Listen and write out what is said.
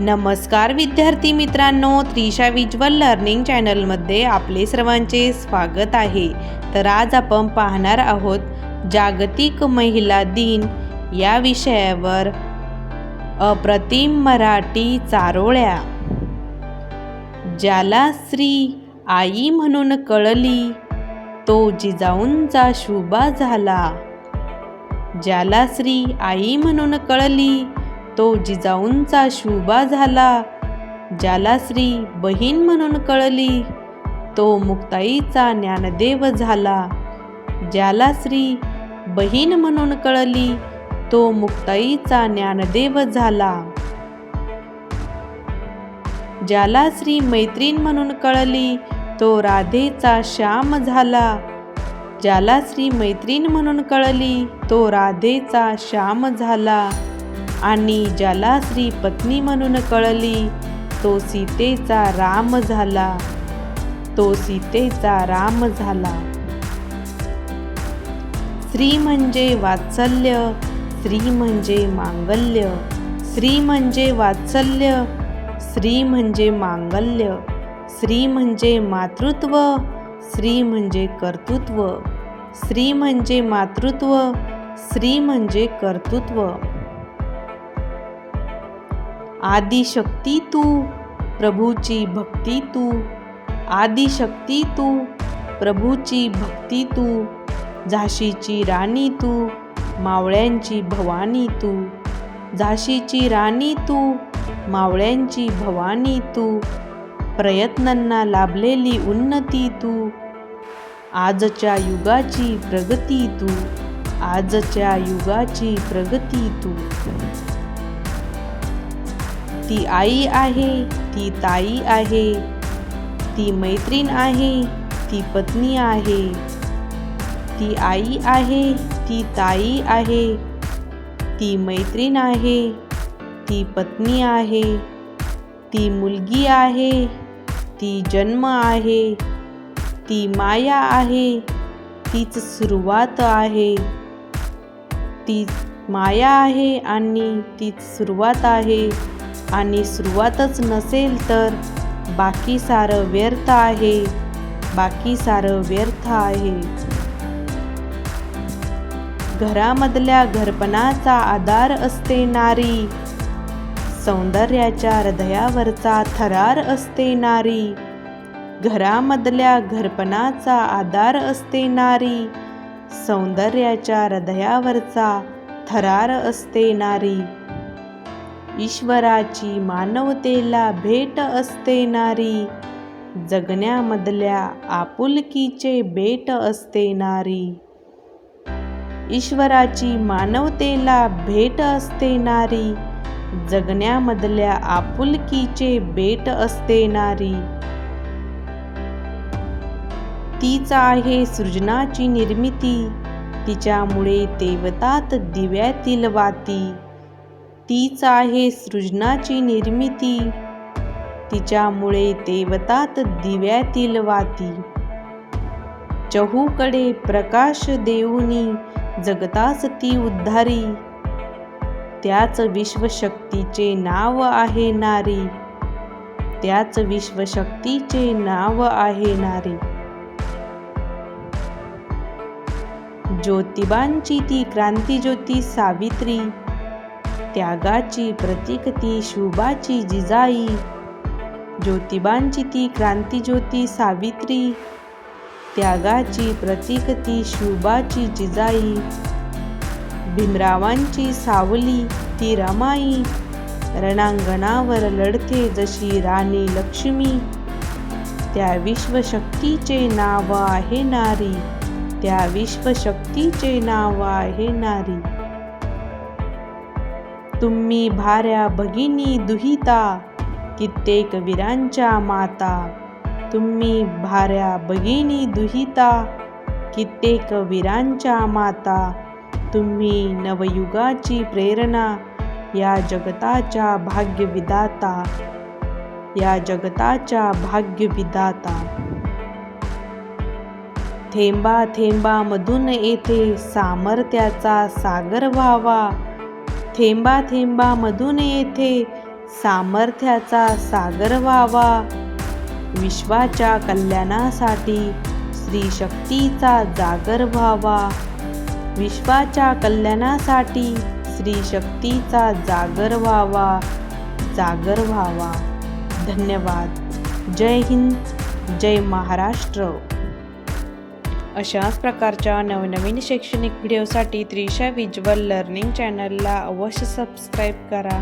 नमस्कार विद्यार्थी मित्रांनो त्रिशा विज्वल लर्निंग चॅनलमध्ये आपले सर्वांचे स्वागत आहे. तर आज आपण पाहणार आहोत जागतिक महिला दिन या विषयावर अप्रतिम मराठी चारोळ्या. ज्याला स्त्री आई म्हणून कळली तो जिजाऊंचा शुभा झाला. ज्याला स्त्री आई म्हणून कळली तो जिजाऊंचा शुभा झाला ज्याला श्री बहीण म्हणून कळली. तो मुक्ताईचा ज्ञानदेव झाला ज्याला श्री बहीण म्हणून कळली. तो मुक्ताईचा ज्ञानदेव झाला ज्याला श्री मैत्रीण म्हणून कळली. तो राधेचा श्याम झाला ज्याला श्री मैत्रीण म्हणून कळली. तो राधेचा श्याम झाला. आणि ज्याला श्री पत्नी म्हणून कळली तो सीतेचा राम झाला. तो सीतेचा राम झाला. स्त्री म्हणजे वात्सल्य स्त्री म्हणजे मांगल्य स्त्री म्हणजे वात्सल्य स्त्री म्हणजे मांगल्य स्त्री म्हणजे मातृत्व स्त्री म्हणजे कर्तृत्व स्त्री म्हणजे मातृत्व स्त्री म्हणजे कर्तृत्व. आदिशक्ती तू प्रभूची भक्ती तू. आदिशक्ती तू प्रभूची भक्ती तू. झाशीची राणी तू मावळ्यांची भवानी तू. झाशीची राणी तू मावळ्यांची भवानी तू. प्रयत्नांना लाभलेली उन्नती तू. आजच्या युगाची प्रगती तू. आजच्या युगाची प्रगती तू. ती आई आहे ती ताई आहे ती मैत्रीण आहे ती पत्नी आहे. ती आई आहे ती ताई आहे ती मैत्रीण आहे ती पत्नी आहे ती मुलगी आहे ती जन्म आहे ती माया आहे तीच सुरुवात आहे. ती माया आहे आणि तीच सुरुवात आहे. आणि सुरुवातच नसेल तर बाकी सारं व्यर्थ आहे. बाकी सारं व्यर्थ आहे. घरामधल्या घरपणाचा आधार असते नारी. सौंदर्याच्या हृदयावरचा थरार असते नारी. घरामधल्या घरपणाचा आधार असते नारी. सौंदर्याच्या हृदयावरचा थरार असते नारी. ईश्वराची मानवतेला भेट असते नारी. जगण्यामधल्या आपुलकीचे बेट असते नारी. ईश्वराची मानवतेला भेट असते नारी. जगण्यामधल्या आपुलकीचे बेट असते नारी. तीच आहे सृजनाची निर्मिती. तिच्यामुळे तेवतात दिव्यातील वाती. तीच आहे सृजनाची निर्मिती. तिच्यामुळे देवतात दिव्यातील वाती. चहूकडे प्रकाश देऊनी जगतास ती उद्धारी. त्याच विश्वशक्तीचे नाव आहे नारी. त्याच विश्वशक्तीचे नाव आहे नारी. ज्योतिबांची ती क्रांतीज्योती सावित्री त्यागाची प्रतीक ती शुभाची जिजाई. ज्योतिबांची ती क्रांतीज्योती सावित्री. त्यागाची प्रतीक ती शुभाची जिजाई. भीमरावांची सावली ती रमाई. रणांगणावर लढते जशी राणी लक्ष्मी. त्या विश्वशक्तीचे नाव आहे नारी. त्या विश्वशक्तीचे नाव आहे नारी. तुम्ही भाऱ्या भगिनी दुहिता कित्येक वीरांच्या माता. तुम्ही भाऱ्या भगिनी दुहिता कित्येक वीरांच्या माता. तुम्ही नवयुगाची प्रेरणा या जगताच्या भाग्यविदाता. या जगताच्या भाग्यविदाता. थेंबा थेंबामधून येथे सामर्थ्याचा सागर व्हावा. थेंबा थेंबामधून येथे सामर्थ्याचा सागर व्हावा. विश्वाच्या कल्याणासाठी स्त्री शक्तीचा जागर व्हावा. विश्वाच्या कल्याणासाठी स्त्री शक्तीचा जागर व्हावा. जागर व्हावा. धन्यवाद. जय हिंद. जय महाराष्ट्र. अशाच प्रकारच्या नवनवीन शैक्षणिक व्हिडिओसाठी त्रिशा विज्युअल लर्निंग चॅनलला अवश्य सबस्क्राईब करा.